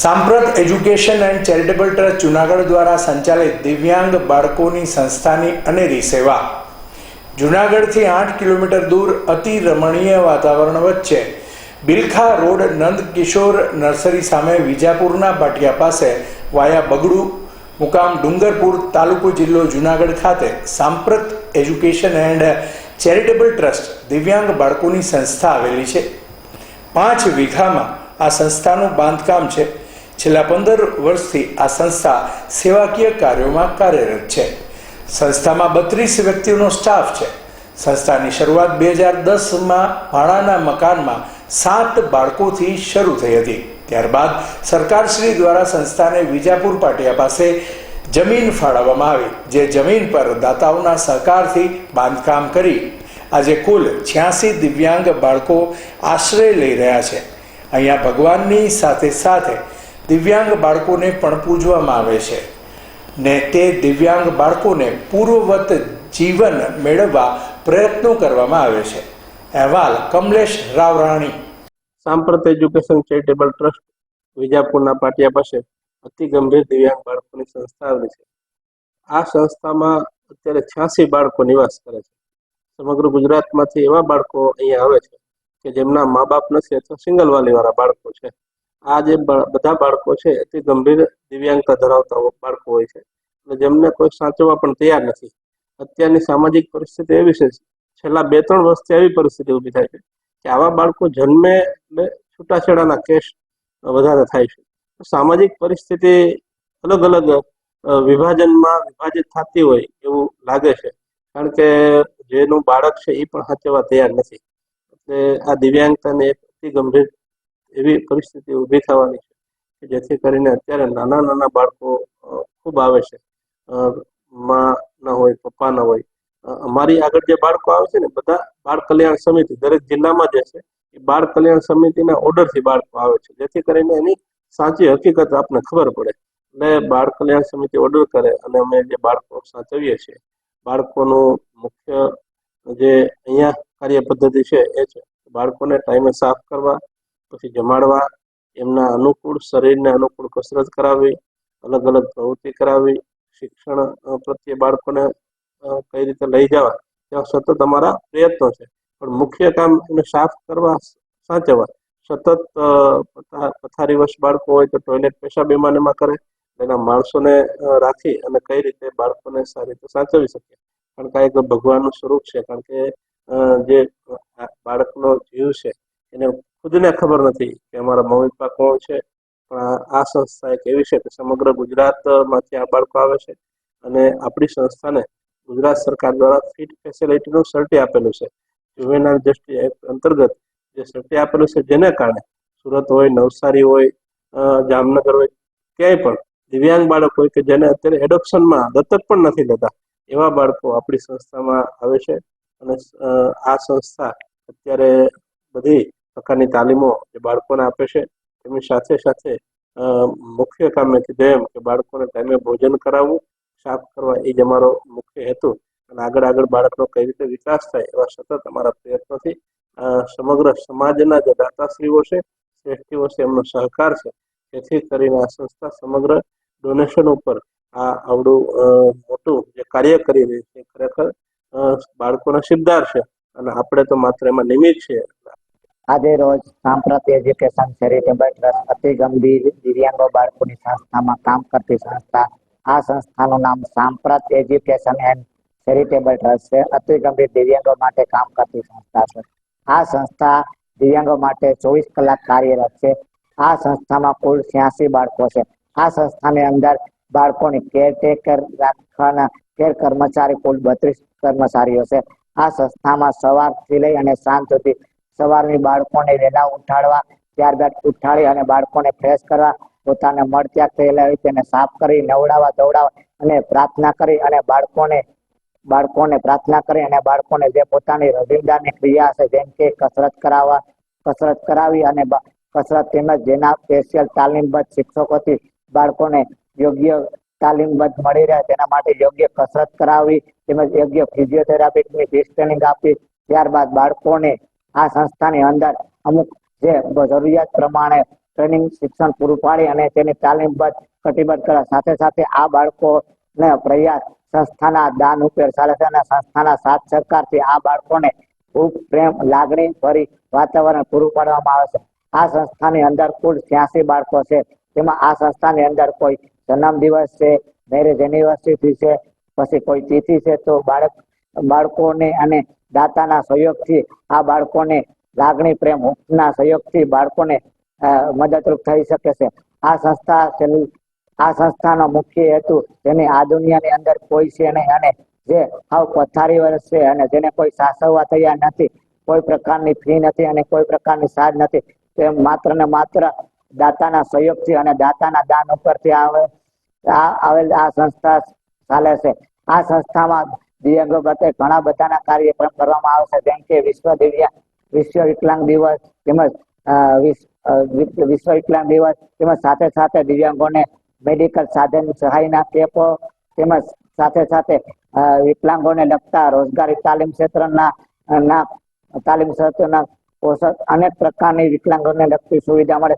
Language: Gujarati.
Samprat education and charitable trust Junagadh દ્વારા સંચાલિત દિવ્યાંગ બાળકોની સંસ્થાની અનેરી સેવા. જુનાગઢથી આઠ કિલોમીટર દૂર અતિ રમણીય વાતાવરણ વચ્ચે બિલખા રોડ નંદ કિશોર નર્સરી સામે વિજાપુરના ભાટિયા પાસે વાયા બગડુ મુકામ ડુંગરપુર તાલુકો જિલ્લો જુનાગઢ ખાતે સાંપ્રત એજ્યુકેશન એન્ડ ચેરિટેબલ ટ્રસ્ટ દિવ્યાંગ બાળકોની સંસ્થા આવેલી છે. પાંચ વીઘામાં આ સંસ્થાનું બાંધકામ છે. છેલ્લા પંદર વર્ષથી આ સંસ્થા સેવાકીય કાર્યોમાં કાર્યરત છે. સંસ્થામાં બત્રીસ વ્યક્તિઓનો સ્ટાફ છે. સંસ્થાની શરૂઆત બે હજાર દસમાં ભાડાના મકાનમાં સાત બાળકોથી શરૂ થઈ હતી. ત્યારબાદ સરકારશ્રી દ્વારા સંસ્થાને વિજાપુર પાટિયા પાસે જમીન ફાળવવામાં આવી, જે જમીન પર દાતાઓના સહકારથી બાંધકામ કરી. આજે કુલ છ્યાસી દિવ્યાંગ બાળકો આશ્રય લઈ રહ્યા છે. અહીંયા ભગવાનની સાથે સાથે દિવ્યાંગ બાળકોને પણ પૂજવામાં આવે છે. ને તે દિવ્યાંગ બાળકોને પૂર્વવત જીવન મેળવવા પ્રયત્નો કરવામાં આવે છે. અહેવાલ Kamlesh Ravrani Samprat education charitable trust વિજાપુરના પાટિયા પાસે અતિ ગંભીર દિવ્યાંગ બાળકોની સંસ્થા આવેલી છે. આ સંસ્થામાં અત્યારે છ્યાસી બાળકો નિવાસ કરે છે. સમગ્ર ગુજરાતમાંથી એવા બાળકો અહીંયા આવે છે કે જેમના મા બાપ નથી અથવા સિંગલ વાલીવાળા બાળકો છે. આ જે બધા બાળકો છે, તે ગંભીર દિવ્યાંગતા ધરાવતા બાળકો હોય છે. જેમને કોઈ સાચવવા પણ તૈયાર નથી. અત્યારની સામાજિક પરિસ્થિતિ એવી છે, છેલ્લા બે ત્રણ વર્ષથી એવી પરિસ્થિતિ ઊભી થાય છે, કે આવા બાળકો જન્મે એટલે છૂટાછેડાના કેસ વધારે થાય છે. સામાજિક પરિસ્થિતિ અલગ અલગ વિભાજનમાં વિભાજિત થતી હોય એવું લાગે છે. કારણ કે જેનું બાળક છે એ પણ સાચવવા તૈયાર નથી. એટલે આ દિવ્યાંગતાને એક અતિ ગંભીર એવી પરિસ્થિતિ ઊભી થવાની છે કે જેથી કરીને અત્યારે નાના નાના બાળકો ખૂબ આવે છે. માં ન હોય, પપ્પા ન હોય. અમારી આગળ જે બાળકો આવે છે ને, બધા બાળ કલ્યાણ સમિતિ, દરેક જિલ્લામાં જે છે, એ બાળ કલ્યાણ સમિતિના ઓર્ડરથી બાળકો આવે છે. જેથી કરીને એની સાચી હકીકત આપને ખબર પડે. એટલે બાળ કલ્યાણ સમિતિ ઓર્ડર કરે અને અમે જે બાળકો સાચવીએ છીએ, બાળકોનું મુખ્ય જે અહીંયા કાર્ય પદ્ધતિ છે એ છે, બાળકોને ટાઈમે સાફ કરવા પછી જમાડવા, એમના અનુકૂળ શરીરને અનુકૂળ કસરત કરાવવી અલગ અલગ પ્રવૃત્તિ કરાવવી શિક્ષણ પ્રત્યે બાળકોને કઈ રીતે લઈ જવા, ત્યાં સતત અમારા પ્રયત્નો છે. પણ મુખ્ય કામ એને સાફ કરવા સાચવવા. સતત પથારી વર્ષ બાળકો હોય તો ટોયલેટ પેશાબ એમાં કરે, એના માણસોને રાખી અને કઈ રીતે બાળકોને સારી રીતે સાચવી શકીએ કારણ કે આ એક ભગવાનનું સ્વરૂપ છે. કારણ કે જે બાળકનો જીવ છે એને ખબર નથી કે અમારા મમ્મી પપ્પા કોણ છે. પણ આ- આ સંસ્થા એક એવી છે કે સમગ્ર ગુજરાતમાંથી આ બાળકો આવે છે અને આપણી સંસ્થાને ગુજરાત સરકાર દ્વારા ફિટ ફેસિલિટીનું સર્ટી આપેલું છે. જુવેનાઇલ જસ્ટિસ એક્ટ અંતર્ગત જે સર્ટી આપેલું છે, જેને કારણે સુરત હોય, નવસારી હોય જામનગર હોય, ક્યાંય પણ દિવ્યાંગ બાળક હોય કે જેને અત્યારે એડોપ્શનમાં દત્તક પણ નથી લેતા, એવા બાળકો આપણી સંસ્થામાં આવે છે. અને આ સંસ્થા અત્યારે બધી પ્રકારની તાલીમો જે બાળકોને આપે છે એમની સાથે સાથે મુખ્ય કામ મેં કીધું એમ કે બાળકોને ટાઈમે ભોજન કરાવવું, સાફ કરવા એ જ અમારો મુખ્ય હેતુ. અને આગળ આગળ બાળકનો કઈ રીતે વિકાસ થાય એવા સતત અમારા પ્રયત્નોથી સમગ્ર સમાજના જે દાતાશ્રીઓ છે, શ્રેષ્ઠીઓ છે, એમનો સહકાર છે. જેથી કરીને આ સંસ્થા સમગ્ર ડોનેશન ઉપર આ આવડું મોટું જે કાર્ય કરી રહી છે ખરેખર બાળકોના સિદ્ધાર છે. અને આપણે તો માત્ર એમાં નિમિત્ત છીએ. આજે રોજ સાંપ્રત એજ્યુકેશન ચેરિટેબલ ટ્રસ્ટ અતિ ગંભીર દિવ્યાંગો બાળકોની સંસ્થામાં કામ કરતી સંસ્થા. આ સંસ્થાનું નામ સાંપ્રત એજ્યુકેશન એન્ડ ચેરિટેબલ ટ્રસ્ટ છે. અતિ ગંભીર દિવ્યાંગો માટે કામ કરતી સંસ્થા છે. આ સંસ્થા દિવ્યાંગો માટે ચોવીસ કલાક કાર્યરત છે. આ સંસ્થામાં કુલ છ્યાસી બાળકો છે. આ સંસ્થાની અંદર બાળકોની કેરટેકર રાખવાના કેર કર્મચારી કુલ બત્રીસ કર્મચારીઓ છે. આ સંસ્થામાં સવારથી લઈ અને સાંજ સુધી સવારની બાળકોને વહેલા ઉઠાડવા, ત્યારબાદ ઉઠાડી અને બાળકોને ફ્રેશ કરવા, પોતાને મળત્યાગ થયેલા હોય તેને સાફ કરી, નવડાવવા દોડાવવા અને પ્રાર્થના કરી અને બાળકોને બાળકોને પ્રાર્થના કરી અને બાળકોને જે પોતાની રોજિંદાની ક્રિયા છે જેમ કે કસરત કરાવવા, કસરત કરાવી અને કસરત તેમજ જેના સ્પેશિયલ તાલીમબદ્ધ શિક્ષકોથી બાળકોને યોગ્ય તાલીમબદ્ધ મળી રહે, તેના માટે યોગ્ય કસરત કરાવી તેમજ યોગ્ય ફિઝિયોથેરાપીની ફીસ આપી ત્યારબાદ બાળકોને આ સંસ્થાની અંદર અમુક જે જરૂરિયાત પ્રમાણે ટ્રેનિંગ શિક્ષણ પૂરું પાડી અને તેની તાલીમબદ્ધ કટિબદ્ધ કરવા સાથે સાથે આ બાળકોને પ્રયાસ સંસ્થાના દાન ઉપર ચાલે છે અને સંસ્થાના સાથ સહકારથી આ બાળકોને ખૂબ પ્રેમ, લાગણી ભરી વાતાવરણ પૂરું પાડવામાં આવે છે. આ સંસ્થાની અંદર કુલ છ્યાસી બાળકો છે. તેમાં આ સંસ્થાની અંદર કોઈ જન્મ દિવસ છે મેરેજ એનિવર્સરી છે, પછી કોઈ તિથિ છે, તો બાળક, બાળકોને અને દાતાના સહયોગથી આ બાળકોને લાગણી પ્રેમ ના સહયોગથી બાળકોને મદદરૂપ થઈ શકે છે. આ સંસ્થા આ સંસ્થાનો મુખ્ય હેતુ જેની આ દુનિયાની અંદર કોઈ છે નહીં અને જે આવ પથારી વર્ષ છે અને જેને કોઈ સાસવવા તૈયાર નથી, કોઈ પ્રકારની ફી નથી અને કોઈ પ્રકારની સાજ નથી, તે માત્ર ને માત્ર દાતાના સહયોગથી અને દાતાના દાન ઉપરથી આવે આવેલ આ સંસ્થા ચાલે છે. આ સંસ્થામાં દિવ્યાંગો પ્રત્યે ઘણા બધાના કાર્યક્રમ કરવામાં આવે છે. જેમ કે વિશ્વ દિવ્યાંગ વિશ્વ વિકલાંગ દિવસ, તેમજ વિશ્વ વિકલાંગ દિવસ, તેમજ સાથે સાથે દિવ્યાંગોને મેડિકલ સાધન સહાયના કેમ્પો, તેમજ સાથે સાથે વિકલાંગોને લગતા રોજગારી તાલીમ ક્ષેત્રના ના, તાલીમ ક્ષેત્રના પોષક અનેક પ્રકારની વિકલાંગોને લગતી સુવિધા મળે.